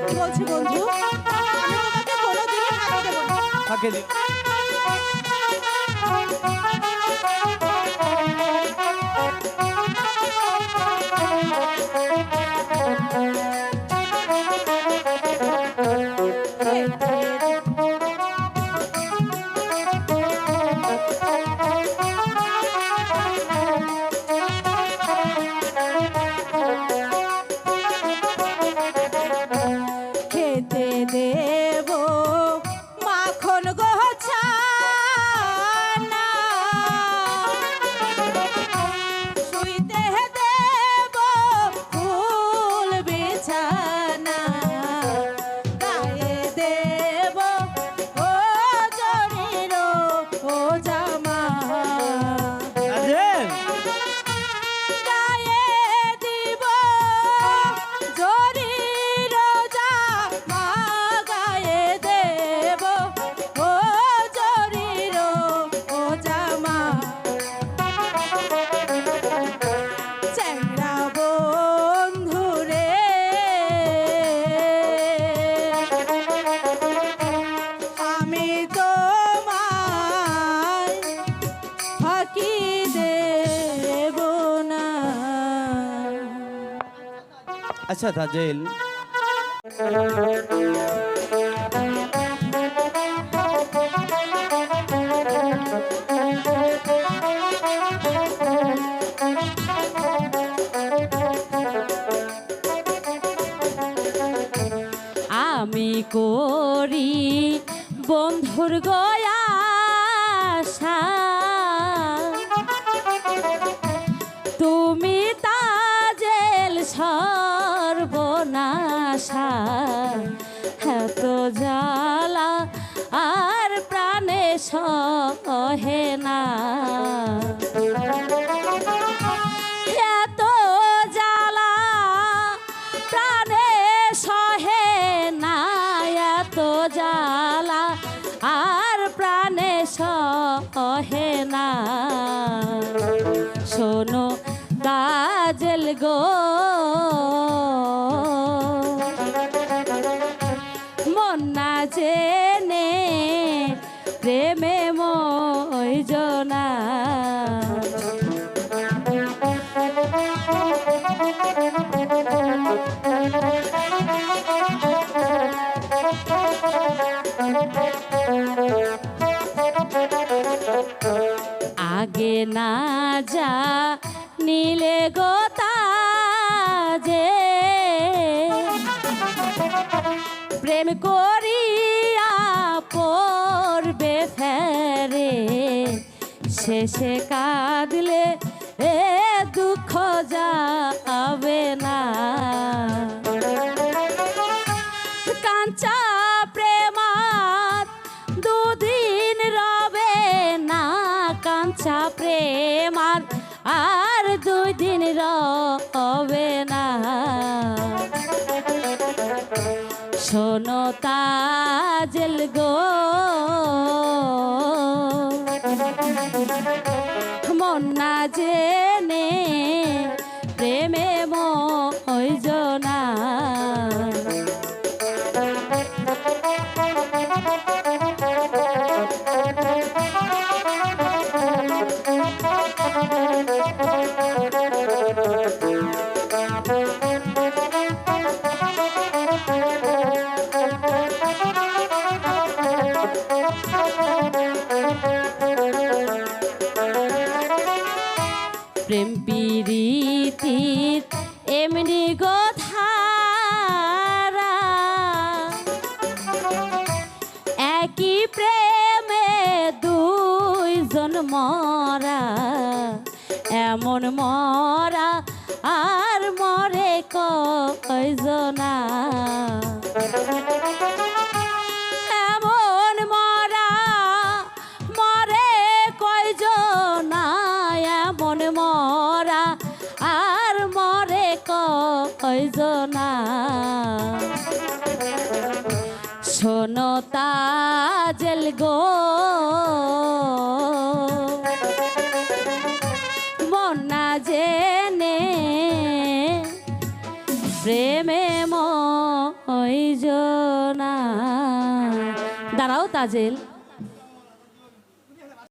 সত্যি বলছি বন্ধু আমি তোমাকে কোনোদিনও ফাঁকি দেবো না। ফাঁকি দেবো আচ্ছা তাজেল। আমি করি বন্ধুর গয়া সর্বনাশা এত জ্বালা আর প্রাণে সহে না। এত সহে না। এত জ্বালা আর প্রাণে না। শোনো, কাজল গো। না জেনে প্রেমে ময়জনা আগে না যা নীলে গোতা যে প্রেম করিয়া শেষে কাঁদলে এ দুঃখ যাবে না। কাঞ্চা প্রেমার আর দুই দিন রবে না। শোনো তাজল না জেনে প্রেমে ময়জনা প্রেম মরা, এমন মরা আর মরে কয়জনা। এমন মরা, মরে কয়জনা, এমন মরা আর মরে কয়জনা। শোনো তাজল গো না জেনে প্রেমে ময়জনা দাঁড়াও তাজেল।